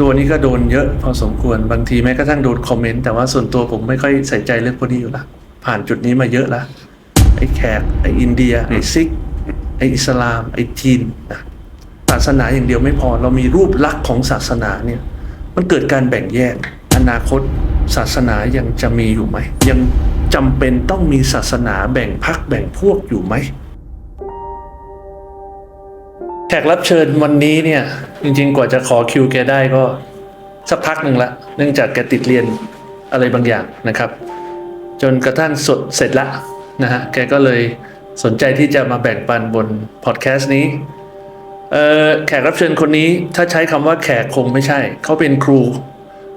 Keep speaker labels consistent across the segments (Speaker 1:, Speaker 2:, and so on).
Speaker 1: ตัวนี้ก็โดนเยอะพอสมควรบางทีแม้กระทั่งโดนคอมเมนต์แต่ว่าส่วนตัวผมไม่ค่อยใส่ใจเรื่องพวกนี้อยู่ละผ่านจุดนี้มาเยอะละไอ้แขกไอ้อินเดียไอ้ซิก ไอ้อิสลาม ไอ้จีนนะศาสนาอย่างเดียวไม่พอ เรามีรูปลักษณ์ของศาสนาเนี่ย มันเกิดการแบ่งแยก อนาคตศาสนายังจะมีอยู่ไหม ยังจำเป็นต้องมีศาสนาแบ่งพักแบ่งพวกอยู่ไหม แขกรับเชิญวันนี้เนี่ย จริง ๆ กว่าจะขอคิวแกได้ก็สักพักหนึ่งละ เนื่องจากแกติดเรียนอะไรบางอย่างนะครับ จนกระทั่งสดเสร็จละนะฮะแกก็เลยสนใจที่จะมาแบ่งปันบนพอดแคสต์นี้แขกรับเชิญคนนี้ถ้าใช้คำว่าแขกคงไม่ใช่ เขาเป็นครู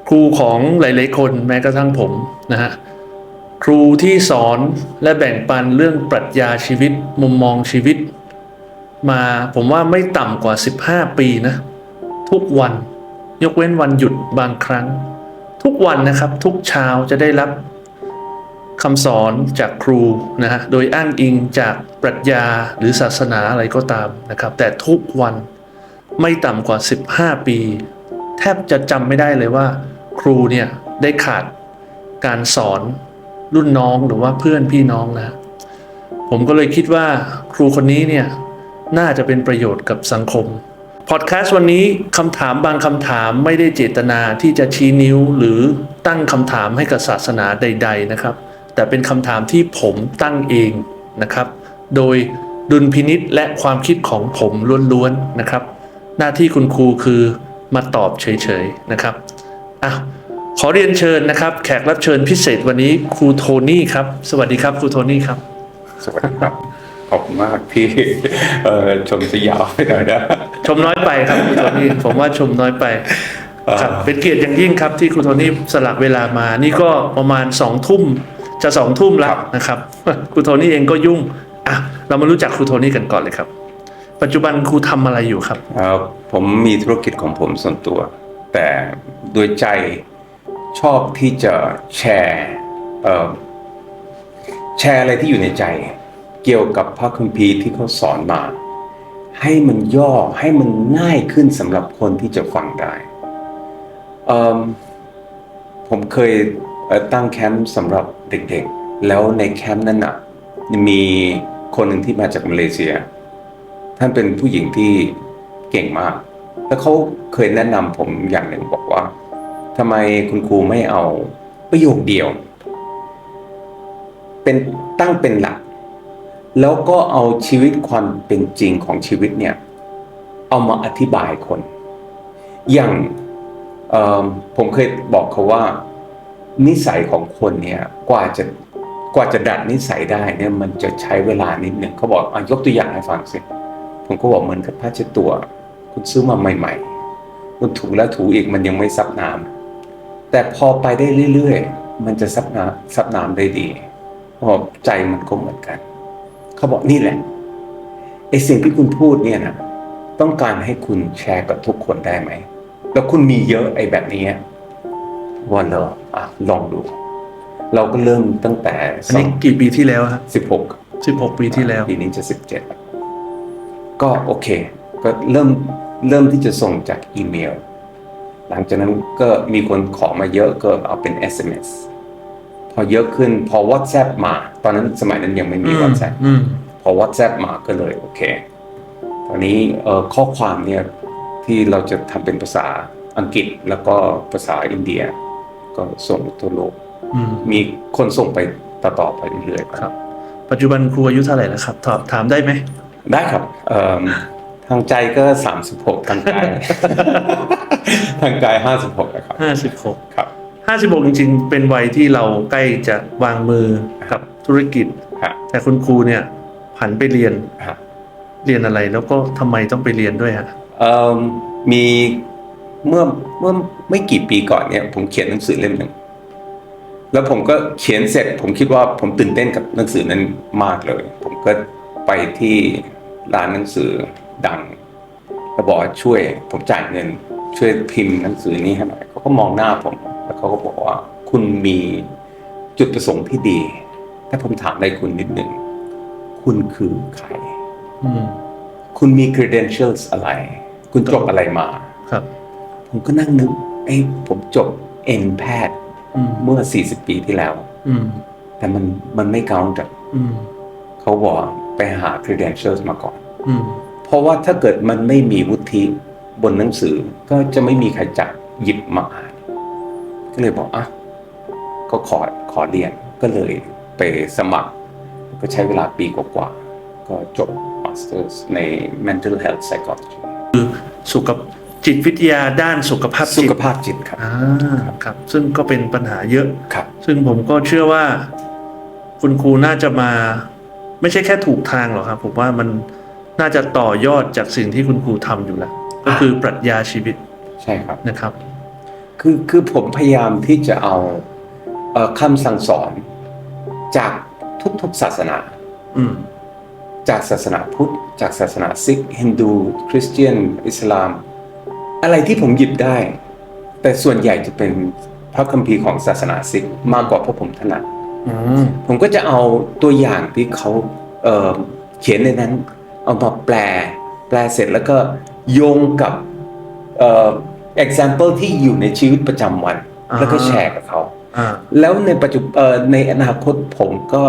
Speaker 1: ครูของหลาย ๆ คนแม้กระทั่งผมนะฮะครูที่สอนและแบ่งปันเรื่องปรัชญาชีวิต มุมมองชีวิต มาผมว่าไม่ต่ำกว่า 15 ปีนะ ทุกวันยกเว้นวันหยุดบางครั้ง ทุกวันนะครับทุกเช้าจะได้รับคำสอนจากครูนะฮะโดยอ้างอิงจากปรัชญาหรือศาสนาอะไรก็ตามนะครับ แต่ทุกวันไม่ต่ำกว่า 15 ปี แทบจะจำไม่ได้เลยว่า ครูเนี่ยได้ขาดการสอนรุ่นน้องหรือว่าเพื่อนพี่น้องนะ ผมก็เลยคิดว่าครูคนนี้เนี่ย น่าจะเป็นประโยชน์กับสังคม พอดแคสต์วันนี้คำถามบางคำถามไม่ได้เจตนาที่จะชี้นิ้วหรือตั้งคำถามให้กับศาสนาใด ๆนะครับ แต่เป็นคำถามที่ผมตั้งเองนะครับ โดยดุลพินิษและความคิดของผมล้วนๆนะครับ หน้าที่คุณครูคือมาตอบเฉยๆนะครับอะขอเรียนเชิญนะครับ แขกรับเชิญพิเศษวันนี้ครูโทนี่ครับ สวัสดีครับครูโทนี่ครับ
Speaker 2: สวัสดีครับ ขอบคุณมากที่เอ่อชมสยาวไปหน่อยนะ
Speaker 1: ชมน้อยไปครับครูโทนี่ผมว่าชมน้อยไปครับ
Speaker 2: อ่า
Speaker 1: เป็นเกียรติอย่างยิ่งครับที่ครูโทนี่สลักเวลามานี่ก็ประมาณสองทุ่มจะสองทุ่มแล้วนะครับครูโทนี่เองก็ยุ่งอะเรามารู้จักครูโทนี่กันก่อนเลยครับ ปัจจุบันครูทำอะไรอยู่ครับ
Speaker 2: เอ่อผมมีธุรกิจของผมส่วนตัว แต่โดยใจชอบที่จะแชร์เอ่อแชร์อะไรที่อยู่ในใจ เกี่ยวกับพระคัมภีร์ที่เขาสอนมา ให้มันย่อให้มันง่ายขึ้นสำหรับคนที่จะฟังได้ ผมเคยตั้งแคมป์สำหรับเด็กๆ แล้วในแคมป์นั้นน่ะมีคนหนึ่งที่มาจากมาเลเซีย ท่านเป็นผู้หญิงที่เก่งมาก แล้วเขาเคยแนะนำผมอย่างหนึ่งบอกว่าทำไมคุณครูไม่เอาประโยคเดียว เป็นตั้งเป็นหลัก แล้วก็เอาชีวิตความเป็นจริงของชีวิตเนี่ยเอามาอธิบายคน อย่างผมเคยบอกเขาว่า นิสัยของคนเนี่ยกว่าจะกว่าจะดัดนิสัยได้เนี่ยมันจะใช้เวลานิดหนึ่งเขาบอกอยกตัวอย่างให้ฟังสิผมก็บอกเหมือนกับผ้าเช็ดตัว คุณซื้อมาใหม่ ๆ คุณถูแล้วถูอีกมันยังไม่ซับน้ำแต่พอไปได้เรื่อยๆ มันจะซับน้ำซับน้ำได้ดีพอใจมันก็เหมือนกัน เขาบอกนี่แหละไอสิ่งที่คุณพูดเนี่ยนะต้องการให้คุณแชร์กับทุกคนได้ไหม แล้วคุณมีเยอะไอ้แบบนี้วันเหรออะลองดู เราก็เริ่มตั้งแต่
Speaker 1: อันนี้กี่ปีที่แล้วครับ
Speaker 2: สิบหก
Speaker 1: สิบหกปีที่แล้ว
Speaker 2: ปีนี้จะสิบเจ็ดก็โอเค ก็เริ่มเริ่มที่จะส่งจากอีเมล หลังจากนั้นก็มีคนขอมาเยอะก็เอาเป็น SMS พอเยอะขึ้นพอ WhatsApp มา ตอนนั้นสมัยนั้นยังไม่มี WhatsApp
Speaker 1: อืม
Speaker 2: พอ WhatsApp มาก็เลยโอเค ตอนนี้เอ่อข้อความเนี่ยที่เราจะทำเป็นภาษาอังกฤษแล้วก็ภาษาอินเดีย ก็ส่งทั่วโลก
Speaker 1: อืม
Speaker 2: มีคนส่งไปต่อๆไปเรื่อยๆ
Speaker 1: ครับ ปัจจุบันครูอายุเท่าไหร่แล้วครับถามถามได้ไหม
Speaker 2: ได้ครับเอิ่มทางใจก็ 36 ทางกายทางกาย56นะครับ
Speaker 1: ห้าสิบหก
Speaker 2: ครับ
Speaker 1: ห้าสิบหกจริงๆ เป็นวัยที่เราใกล้จะวางมือกับธุรกิจ
Speaker 2: ฮะ
Speaker 1: แต่คุณครูเนี่ยผันไปเรียน
Speaker 2: ฮะ
Speaker 1: เรียนอะไรแล้วก็ทำไมต้องไปเรียนด้วยฮะ
Speaker 2: เอิ่มมีเมื่อเมื่อไม่กี่ปีก่อนเนี่ย ผมเขียนหนังสือเล่มหนึ่งแล้วผมก็เขียนเสร็จ ผมคิดว่าผมตื่นเต้นกับหนังสือนั้นมากเลย ผมก็ไปที่ร้านหนังสือดังก็บอกว่าช่วย ผมจ่ายเงิน ช่วยพิมพ์หนังสือนี้ให้หน่อยเขาก็มองหน้าผม แล้วเขาก็บอกว่าคุณมีจุดประสงค์ที่ดี ถ้าผมถามอะไรคุณนิดหนึ่ง คุณคือใคร
Speaker 1: อืม
Speaker 2: คุณมี credentials อะไร คุณจบอะไรมา
Speaker 1: ครับ
Speaker 2: ผผมก็นั่งนึกเอ้ยผมจบเอ็นแพทย์
Speaker 1: อืม
Speaker 2: เมื่อ 40 ปีที่แล้ว
Speaker 1: อืม
Speaker 2: แต่มันมันไม่เกาจาก
Speaker 1: อืม
Speaker 2: เขาบอกไปหา credentials มาก่อน
Speaker 1: อืม
Speaker 2: เพราะว่าถ้าเกิดมันไม่มีวุฒิบนหนังสือก็จะไม่มีใครจับหยิบมาอ่าน ก็เลยบอกอะก็ขอขอเรียนก็เลยไปสมัคร ก็ใช้เวลาปีกว่าๆก็จบ Masters ใน Mental Health Psychology
Speaker 1: สุขจิตวิทยาด้านสุขภาพ
Speaker 2: สุ
Speaker 1: จิต
Speaker 2: ขภาพจิตครับ
Speaker 1: อ่าครับ ซึ่งก็เป็นปัญหาเยอะ
Speaker 2: ครับ
Speaker 1: ซึ่งผมก็เชื่อว่า คุณครูน่าจะมา ไม่ใช่แค่ถูกทางหรอกครับ ผมว่ามันน่าจะต่อยอดจากสิ่งที่คุณครูทำอยู่แล้ว ก็คือปรัชญาชีวิต
Speaker 2: ใช่ครับ
Speaker 1: นะครับ
Speaker 2: คือคือผมพยายามที่จะเอาเอ่อคำสั่งสอนจากทุกๆศาสนา
Speaker 1: อืม
Speaker 2: จากศาสนาพุทธ จากศาสนาซิกฮินดู คริสเตียน อิสลาม อะไรที่ผมหยิบได้ แต่ส่วนใหญ่จะเป็นพระคัมภีร์ของศาสนาซิกมากกว่าเพราะผมถนัด
Speaker 1: อืม
Speaker 2: ผมก็จะเอาตัวอย่างที่เขาเอ่อเขียนในนั้น เอามาแปล แปลเสร็จแล้วก็โยงกับเอ่อ example ที่อยู่ในชีวิตประจำวันแล้วก็แชร์กับเขา
Speaker 1: อ่า
Speaker 2: แล้วในปัจจุบันเอ่อในอนาคตผมก็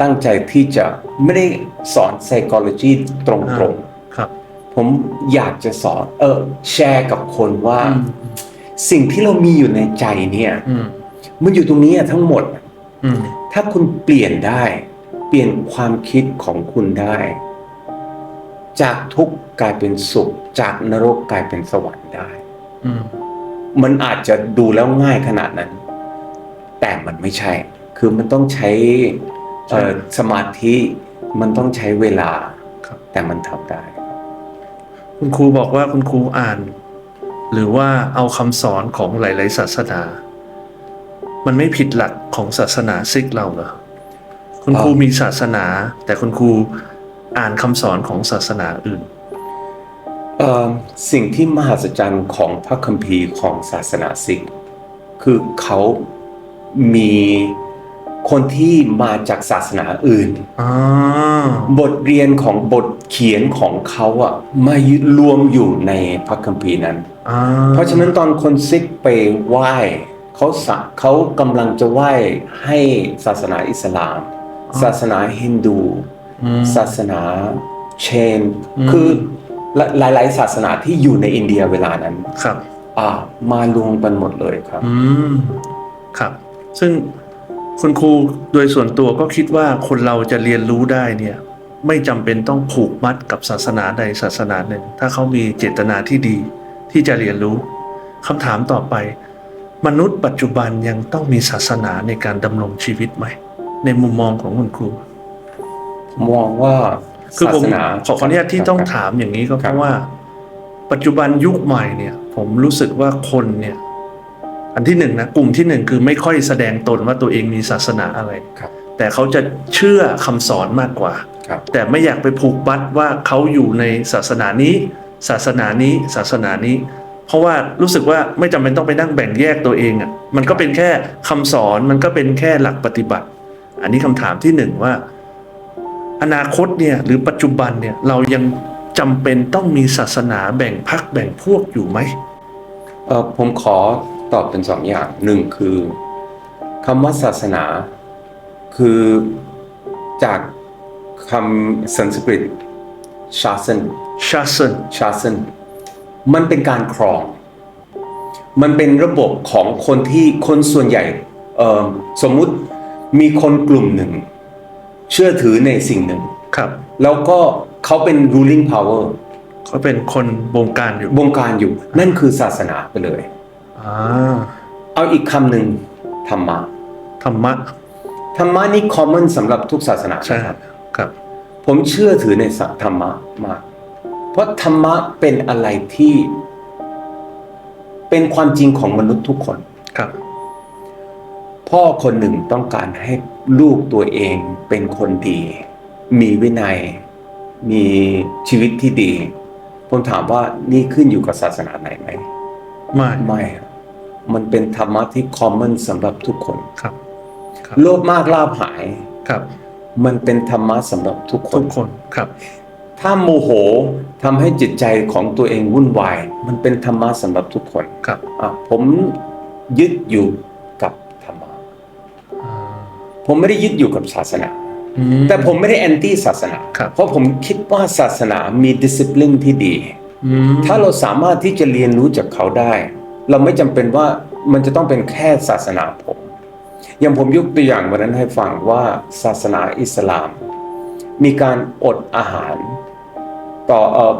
Speaker 2: ตั้งใจที่จะไม่ได้สอน psychology ตรงๆ
Speaker 1: ครับ
Speaker 2: ผมอยากจะสอนเออแชร์กับคนว่า
Speaker 1: อืม
Speaker 2: สิ่งที่เรามีอยู่ในใจเนี่ย
Speaker 1: อืม
Speaker 2: มันอยู่ตรงนี้อะทั้งหมด
Speaker 1: อืม
Speaker 2: ถ้าคุณเปลี่ยนได้ เปลี่ยนความคิดของคุณได้ จากทุกข์กลายเป็นสุข จากนรกกลายเป็นสวรรค์ได้
Speaker 1: อื ม
Speaker 2: มันอาจจะดูแล้วง่ายขนาดนั้น แต่มันไม่ใช่ คือมันต้องใช้เอ่อสมาธิมันต้องใช้เวลา
Speaker 1: ครับ
Speaker 2: แต่มันทำได้
Speaker 1: คุณครูบอกว่าคุณครูอ่าน หรือว่าเอาคำสอนของหลาย ๆ ศาสนา มันไม่ผิดหลักของศาสนาซิกเราเหรอคุณครู
Speaker 2: อ่ามี
Speaker 1: มีศาสนา แต่คุณครูอ่านคำสอนของศาสนาอื่น
Speaker 2: เอ่อ สิ่งที่มหัศจรรย์ของพระคัมภีร์ของศาสนาซิกคือเขามีคนที่มาจากศาสนาอื่น
Speaker 1: อ๋อ
Speaker 2: บทเรียนของบทเขียนของเขาอะมารวมอยู่ในพระคัมภีร์นั้น
Speaker 1: อ่า
Speaker 2: เพราะฉะนั้นตอนคนซิกไปไหว้เขาสะเขากำลังจะไหว้ให้ศาสนาอิสลาม ศาสนาฮินดู
Speaker 1: อืม
Speaker 2: ศาสนาเชน
Speaker 1: อืม
Speaker 2: คือ หลาย ๆ ศาสนาที่อยู่ในอินเดียเวลานั้น
Speaker 1: ครับ
Speaker 2: อ่ามารวมกันหมดเลยครับ
Speaker 1: อืมครับ ซึ่งคุณครูโดยส่วนตัวก็คิดว่าคนเราจะเรียนรู้ได้เนี่ย ไม่จำเป็นต้องผูกมัดกับศาสนาใดศาสนาหนึ่ง ถ้าเขามีเจตนาที่ดี ที่จะเรียนรู้คำถามต่อไป มนุษย์ปัจจุบันยังต้องมีศาสนาในการดำรงชีวิตไหม ในมุมมองของคุณครู
Speaker 2: มองว่า
Speaker 1: คือ
Speaker 2: ศา
Speaker 1: ผม
Speaker 2: สนา
Speaker 1: ขอขออนุญาตที่ต้องถามอย่างนี้ก็เพราะว่า ปัจจุบันยุคใหม่เนี่ย ผมรู้สึกว่าคนเนี่ย อันที่หนึ่งนะกลุ่มที่หนึ่งคือไม่ค่อยแสดงตนว่าตัวเองมีศาสนาอะไร
Speaker 2: ครับ
Speaker 1: แต่เขาจะเชื่อคำสอนมากกว่า
Speaker 2: ครับ
Speaker 1: แต่ไม่อยากไปผูกบัดว่าเขาอยู่ในศาสนานี้ ศาสนานี้ ศาสนานี้ เพราะว่ารู้สึกว่าไม่จำเป็นต้องไปนั่งแบ่งแยกตัวเองอะ่ะ มันก็เป็นแค่คำสอน มันก็เป็นแค่หลักปฏิบัติ อันนี้คำถามที่หนึ่งว่า อนาคตเนี่ยหรือปัจจุบันเนี่ยเรายังจำเป็นต้องมีศาสนาแบ่งพักแบ่งพวกอยู่ไหม
Speaker 2: เออผมขอตอบเป็นสองอย่างหนึ่งคือคำว่าศาสนา คือจากคำสันสกฤตชาสัน
Speaker 1: ชาเซน
Speaker 2: ชาสันมันเป็นการครอง มันเป็นระบบของคนที่คนส่วนใหญ่เอ่อสมมุติมีคนกลุ่มหนึ่ง เชื่อถือในสิ่งหนึ่ง
Speaker 1: ครับ
Speaker 2: แล้วก็เขาเป็น ruling power
Speaker 1: เขาเป็นคนบงการอยู่
Speaker 2: บงการอยู่ นั่นคือศาสนาไปเลย
Speaker 1: อ่า
Speaker 2: เอาอีกคำหนึ่งธรรมะ
Speaker 1: ธรรมะ
Speaker 2: ธรรมะนี่ common สำหรับทุกศาสนา
Speaker 1: ใช่
Speaker 2: นะครับ
Speaker 1: ครับ
Speaker 2: ผมเชื่อถือในศาสธรรมะมาก เพราะธรรมะเป็นอะไรที่ เป็นความจริงของมนุษย์ทุกคน
Speaker 1: ครับ
Speaker 2: พ่อคนหนึ่งต้องการให้ ลูกตัวเองเป็นคนดี มีวินัย มีชีวิตที่ดี ผมถามว่านี่ขึ้นอยู่กับศาสนาไหนไหม
Speaker 1: ไม่
Speaker 2: ไม่ครับมันเป็นธรรมะที่ common สำหรับทุกคน
Speaker 1: ครับครับ
Speaker 2: โลภมากลาภหาย
Speaker 1: ครับ
Speaker 2: มันเป็นธรรมะสำหรับทุกค
Speaker 1: ทุ
Speaker 2: น
Speaker 1: กคนครับ
Speaker 2: ถ้าโมโหทำให้จิตใจของตัวเองวุ่นวาย มันเป็นธรรมะสำหรับทุกคน
Speaker 1: ครับ
Speaker 2: อะผมยึดอยู่ ผมไม่ได้ยึดอยู่กับศาสนา
Speaker 1: อืม
Speaker 2: แต่ผมไม่ได้แอนตี้ศาสนา
Speaker 1: ครับ
Speaker 2: เพราะผมคิดว่าศาสนามีดิสซิ p ลินที่ดี
Speaker 1: อืม
Speaker 2: ถ้าเราสามารถที่จะเรียนรู้จากเขาได้ เราไม่จำเป็นว่ามันจะต้องเป็นแค่ศาสนาผม อย่างผมยกตัวอย่างวันนั้นให้ฟังว่าศาสนาอิสลาม มีการอดอาหารต่อเอ่อ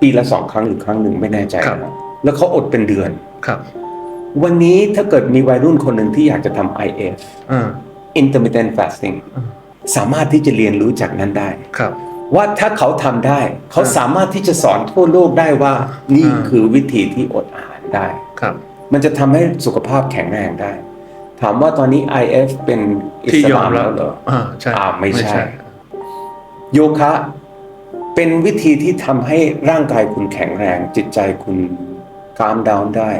Speaker 2: ปีละสองครั้งหรือครั้งหนึ่งไม่แน่ใจนะแล้วเขาอดเป็นเดือน
Speaker 1: ครับ
Speaker 2: วันนี้ถ้าเกิดมีวัยรุ่นคนหนึ่งที่อยากจะทำ IF
Speaker 1: อ่า
Speaker 2: intermittent fasting
Speaker 1: อืม
Speaker 2: สามารถที่จะเรียนรู้จากนั้นได้
Speaker 1: ครับ
Speaker 2: ว่าถ้าเขาทำได้ เขา
Speaker 1: อ่า
Speaker 2: สามารถที่จะสอนทั่วโลกได้ว่านี่
Speaker 1: อ่า
Speaker 2: คือวิธีที่อดอาหารได้
Speaker 1: ครับ
Speaker 2: มันจะทำให้สุขภาพแข็งแรงได้ ถามว่าตอนนี้ IF เป็นอิ
Speaker 1: ที่
Speaker 2: ส
Speaker 1: ยอ
Speaker 2: ลามม
Speaker 1: รับ
Speaker 2: แล้วเหรอ
Speaker 1: อ่าใช่
Speaker 2: อ่าไม่ใช่ โยคะเป็นวิธีที่ทำให้ร่างกายคุณแข็งแรง จิตใจคุณกามดาวน์ได้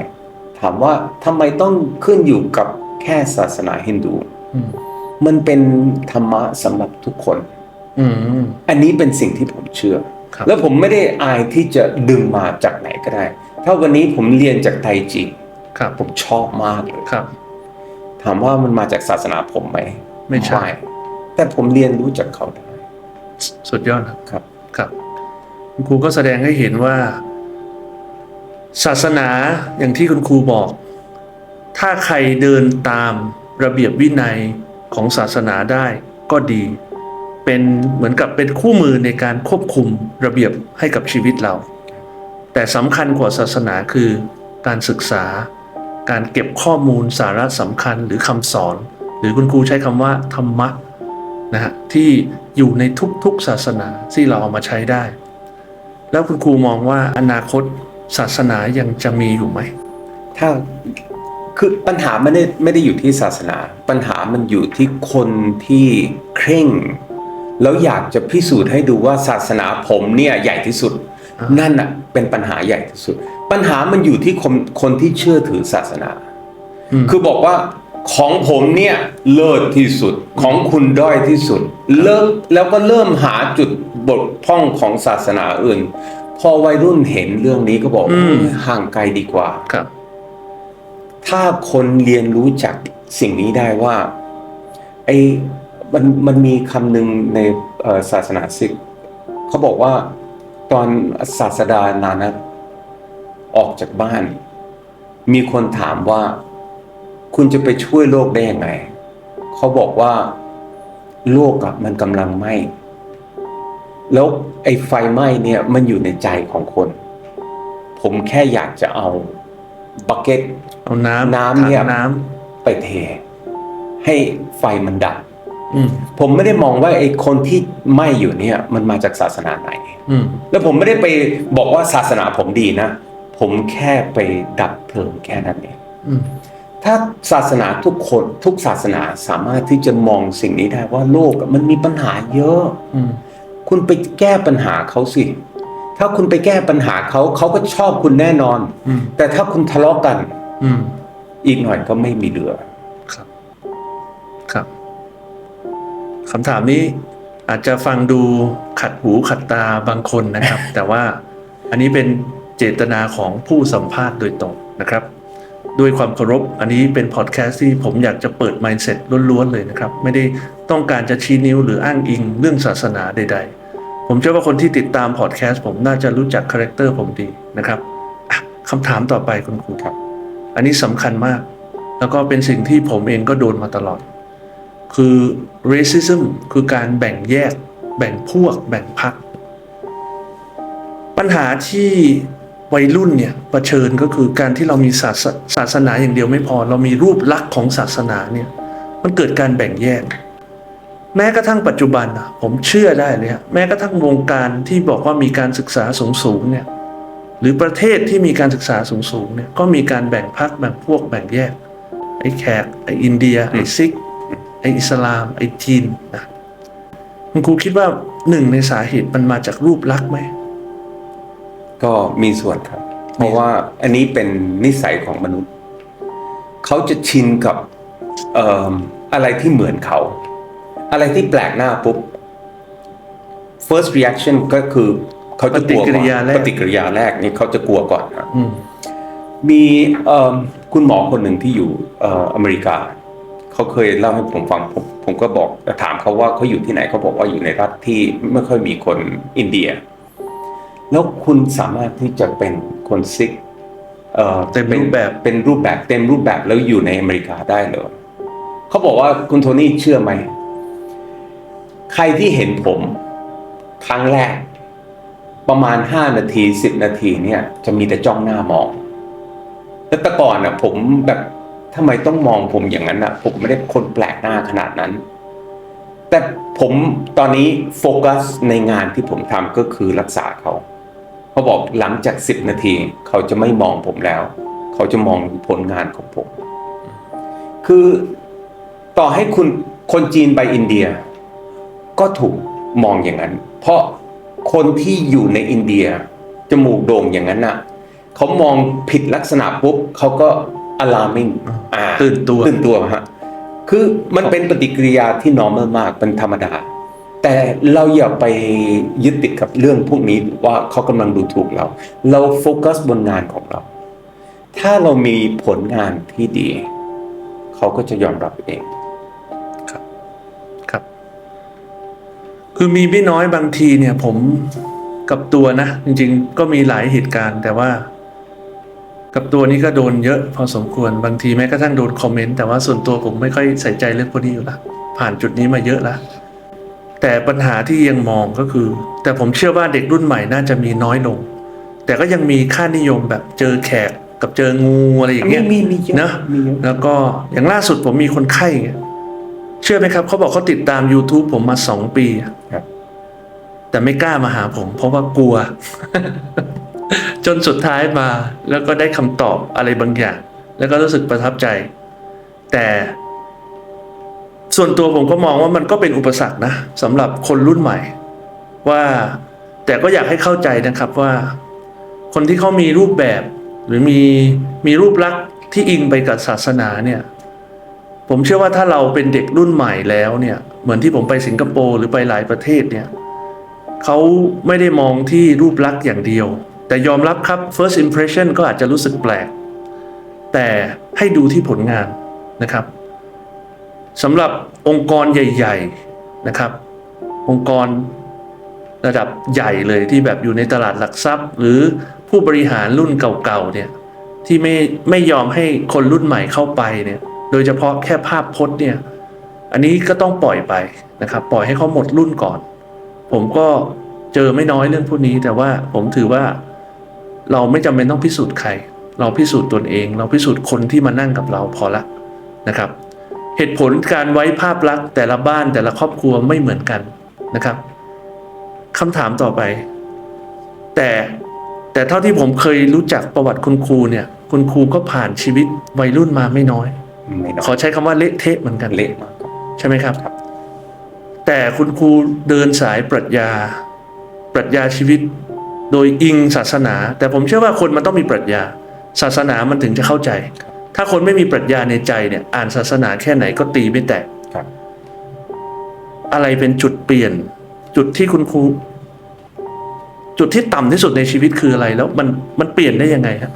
Speaker 2: ถามว่าทำไมต้องขึ้นอยู่กับแค่ศาสนาฮินดู
Speaker 1: อื ม
Speaker 2: มันเป็นธรรมะสำหรับทุกคน
Speaker 1: อืม
Speaker 2: อันนี้เป็นสิ่งที่ผมเชื่อ
Speaker 1: ครับ
Speaker 2: แล้วผมไม่ได้อายที่จะดึงมาจากไหนก็ได้ ถ้าวันนี้ผมเรียนจากไทจี
Speaker 1: ครับ
Speaker 2: ผมชอบมากเลย
Speaker 1: ครับ
Speaker 2: ถามว่ามันมาจากศาสนาผมไหม
Speaker 1: ไม่ใช่
Speaker 2: แต่ผมเรียนรู้จากเขาได้
Speaker 1: สุดยอดครับ
Speaker 2: ครับ
Speaker 1: ครับ คุณครูก็แสดงให้เห็นว่า ศาสนาอย่างที่คุณครูบอก ถ้าใครเดินตามระเบียบวินัย ของศาสนาได้ก็ดี เป็นเหมือนกับเป็นคู่มือในการควบคุมระเบียบให้กับชีวิตเรา แต่สำคัญกว่าศาสนาคือการศึกษา การเก็บข้อมูลสาระสำคัญหรือคำสอน หรือคุณครูใช้คำว่าธรรมะนะฮะที่อยู่ในทุกๆศาสนาที่เราเอามาใช้ได้ แล้วคุณครูมองว่าอนาคตศาสนายังจะมีอยู่ไหม
Speaker 2: ถ้า คือปัญหาไม่ได้ไม่ได้อยู่ที่ศาสนา ปัญหามันอยู่ที่คนที่เคร่ง แล้วอยากจะพิสูจน์ให้ดูว่าศาสนาผมเนี่ยใหญ่ที่สุด
Speaker 1: อ่า
Speaker 2: นั่นน่ะเป็นปัญหาใหญ่ที่สุด ปัญหามันอยู่ที่คนคนที่เชื่อถือศาสนา
Speaker 1: อืม
Speaker 2: คือบอกว่าของผมเนี่ยเลิศที่สุดของคุณด้อยที่สุด เลิกแล้วก็เริ่มหาจุดบกพร่องของศาสนาอื่น พอวัยรุ่นเห็นเรื่องนี้ก็บอก
Speaker 1: อืม
Speaker 2: โอ้ยห่างไกลดีกว่า
Speaker 1: ครับ
Speaker 2: ถ้าคนเรียนรู้จากสิ่งนี้ได้ว่าไอ้มันมันมีคำหนึ่งในศาสนาซิกเขาบอกว่าตอนศาสดานานะออกจากบ้าน มีคนถามว่า คุณจะไปช่วยโลกได้ยังไง เขาบอกว่าโลกอะมันกำลังไหม้แล้วไอ้ไฟไหม้เนี่ยมันอยู่ในใจของคน ผมแค่อยากจะเอา บักเก็ต
Speaker 1: เอาน้ำ
Speaker 2: น้ำเนี่ย
Speaker 1: ถังน้
Speaker 2: ไปเท ให้ไฟมันดับำ
Speaker 1: อืม
Speaker 2: ผมไม่ได้มองว่าไอ้คนที่ไหม้อยู่เนี่ย มันมาจากศาสนาไหน
Speaker 1: อืม
Speaker 2: แล้วผมไม่ได้ไปบอกว่าศาสนาผมดีนะ ผมแค่ไปดับเพลิงแค่นั้นเอง
Speaker 1: อืม
Speaker 2: ถ้าศาสนาทุกคนทุกศาสนาสามารถที่จะมองสิ่งนี้ได้ว่าโลกอะมันมีปัญหาเยอะ
Speaker 1: อืม
Speaker 2: คุณไปแก้ปัญหาเขาสิ ถ้าคุณไปแก้ปัญหาเขาเขาก็ชอบคุณแน่นอน
Speaker 1: อืม
Speaker 2: แต่ถ้าคุณทะเลาะกัน
Speaker 1: อืม
Speaker 2: อีกหน่อยก็ไม่มีเหลือ
Speaker 1: ครับ ครับคำถามนี้อาจจะฟังดูขัดหูขัดตาบางคนนะครับ แต่ว่าอันนี้เป็นเจตนาของผู้สัมภาษณ์โดยตรงนะครับ ด้วยความเคารพอันนี้เป็นพอดแคสต์ที่ผมอยากจะเปิด mindset ล้วนๆเลยนะครับ ไม่ได้ต้องการจะชี้นิ้วหรืออ้างอิงเรื่องศาสนาใด ๆ ผมเชื่อว่าคนที่ติดตามพอดแคสต์ผมน่าจะรู้จักคาแรคเตอร์ผมดีนะครับคำถามต่อไปคุณครู
Speaker 2: ครับ
Speaker 1: อันนี้สำคัญมาก แล้วก็เป็นสิ่งที่ผมเองก็โดนมาตลอด คือ racism คือการแบ่งแยก แบ่งพวก แบ่งพรรคปัญหาที่วัยรุ่นเนี่ยเผชิญก็คือการที่เรามีศาสศาสนาอย่างเดียวไม่พอ เรามีรูปลักษณ์ของศาสนาเนี่ยมันเกิดการแบ่งแยก แม้กระทั่งปัจจุบันผมเชื่อได้เลยฮะแม้กระทั่งวงการที่บอกว่ามีการศึกษาสูงสูงเนี่ยหรือประเทศที่มีการศึกษาสูงสูงเนี่ยก็มีการแบ่งพรรคแบ่งพวกแบ่งแยก ไอ้แขกไอ้อินเดียไอ้ซิกไอ้อิสลาม ไอ้จีนนะคุณครูคิดว่าหนึ่งในสาเหตุมันมาจากรูปลักษณ์ไหม
Speaker 2: ก็มีส่วนครับ เพราะว่าอันนี้เป็นนิสัยของมนุษย์ เขาจะชินกับอะไรที่เหมือนเขา อะไรที่แปลกหน้าปุ๊บ first first reaction ก็คือเขาจะกลัว
Speaker 1: ปฏิกิริยาแรก
Speaker 2: ปฏิกิริยาแรกนี่เขาจะกลัวก่อนครับ
Speaker 1: อืม
Speaker 2: มีเอิ่มคุณหมอคนหนึ่งที่อยู่เอ่ออเมริกา เขาเคยเล่าให้ผมฟังผมผมก็บอกถามเขาว่าเขาอยู่ที่ไหนเขาบอกว่าอยู่ในรัฐที่ไม่ค่อยมีคนอินเดีย แล้วคุณสามารถที่จะเป็นคนซิกเอ่อ
Speaker 1: เต็มรูปแบบ
Speaker 2: เป็นรูปแบบเต็มรูปแบบแล้วอยู่ในอเมริกาได้เลยเขาบอกว่าคุณโทนี่เชื่อไหม ใครที่เห็นผมครั้งแรก ประมาณ 5 นาที 10 นาทีเนี่ย จะมีแต่จ้องหน้ามองแล้วแต่ก่อนอะ ผมแบบทำไมต้องมองผมอย่างนั้นอะ ผมไม่ได้คนแปลกหน้าขนาดนั้น แต่ผมตอนนี้โฟกัสในงานที่ผมทำก็คือรักษาเขาเขาบอกหลังจาก 10 นาที เขาจะไม่มองผมแล้ว เขาจะมองผลงานของผม คือต่อให้คุณคนจีนไปอินเดีย ก็ถูกมองอย่างนั้น เพราะคนที่อยู่ในอินเดีย จมูกโด่งอย่างนั้นน่ะเขามองผิดลักษณะปุ๊บเขาก็ alarming อ่า
Speaker 1: ตื่นตัว
Speaker 2: ตื่นตัวฮะคือมันเป็นปฏิกิริยาที่ normal มากเป็นธรรมดา แต่เราอย่าไปยึดติดกับเรื่องพวกนี้ว่าเขากำลังดูถูกเรา เราโฟกัสบนงานของเรา ถ้าเรามีผลงานที่ดี เขาก็จะยอมรับเอง
Speaker 1: คือมีไม่น้อยบางทีเนี่ยผมกับตัวนะ จริงๆ ก็มีหลายเหตุการณ์ แต่ว่า กับตัวนี้ก็โดนเยอะพอสมควรบางทีแม้กระทั่งโดนคอมเมนต์แต่ว่าส่วนตัวผมไม่ค่อยใส่ใจเรื่องพวกนี้อยู่ละผ่านจุดนี้มาเยอะแล้วแต่ปัญหาที่ยังมองก็คือ แต่ผมเชื่อว่าเด็กรุ่นใหม่น่าจะมีน้อยลง แต่ก็ยังมีค่านิยมแบบเจอแขกกับเจองูอะไรอย่างเงี้ย
Speaker 2: มีมีเยอะ
Speaker 1: นะ
Speaker 2: มีเยอะ
Speaker 1: แล้วก็อย่างล่าสุดผมมีคนไข้ไง เชื่อไหมครับเขาบอกเขาติดตาม YouTube ผมมาสองปีอะ
Speaker 2: ครับ
Speaker 1: แต่ไม่กล้ามาหาผม เพราะว่ากลัว จนสุดท้ายมา แล้วก็ได้คำตอบอะไรบางอย่าง แล้วก็รู้สึกประทับใจ แต่ส่วนตัวผมก็มองว่ามันก็เป็นอุปสรรคนะสำหรับคนรุ่นใหม่ ว่าแต่ก็อยากให้เข้าใจนะครับว่า คนที่เขามีรูปแบบ หรือมีมีรูปลักษณ์ที่อิงไปกับศาสนาเนี่ย ผมเชื่อว่าถ้าเราเป็นเด็กรุ่นใหม่แล้วเนี่ยเหมือนที่ผมไปสิงคโปร์หรือไปหลายประเทศเนี่ยเขาไม่ได้มองที่รูปลักษณ์อย่างเดียว แต่ยอมรับครับ first impression ก็อาจจะรู้สึกแปลก แต่ให้ดูที่ผลงานนะครับสำหรับองค์กรใหญ่ ๆนะครับ องค์กรระดับใหญ่เลยที่แบบอยู่ในตลาดหลักทรัพย์ หรือผู้บริหารรุ่นเก่าๆเนี่ยที่ไม่ไม่ยอมให้คนรุ่นใหม่เข้าไปเนี่ย โดยเฉพาะแค่ภาพพจน์เนี่ย อันนี้ก็ต้องปล่อยไปนะครับ ปล่อยให้เขาหมดรุ่นก่อน ผมก็เจอไม่น้อยเรื่องพวกนี้ แต่ว่าผมถือว่าเราไม่จำเป็นต้องพิสูจน์ใคร เราพิสูจน์ตนเอง เราพิสูจน์คนที่มานั่งกับเราพอละนะครับ เหตุผลการไว้ภาพลักษณ์แต่ละบ้านแต่ละครอบครัวไม่เหมือนกันนะครับคำถามต่อไป แต่แต่เท่าที่ผมเคยรู้จักประวัติคุณครูเนี่ย คุณครูก็ผ่านชีวิตวัยรุ่นมาไม่น้อย
Speaker 2: ไม่น้อ
Speaker 1: ขอยใช้คำว่าเละเทะเหมือนกัน
Speaker 2: เละมากครับ
Speaker 1: ใช่ไหมครับ
Speaker 2: ครับ
Speaker 1: แต่คุณครูเดินสายปรัชญา ปรัชญาชีวิต โดยอิงศาสนา แต่ผมเชื่อว่าคนมันต้องมีปรัชญา ศาสนามันถึงจะเข้าใจ ถ้าคนไม่มีปรัชญาในใจเนี่ย อ่านศาสนาแค่ไหนก็ตีไม่แตก
Speaker 2: ครับ
Speaker 1: อะไรเป็นจุดเปลี่ยน จุดที่คุณครู จุดที่ต่ำที่สุดในชีวิตคืออะไรแล้วมันมันเปลี่ยนได้ยังไงครับ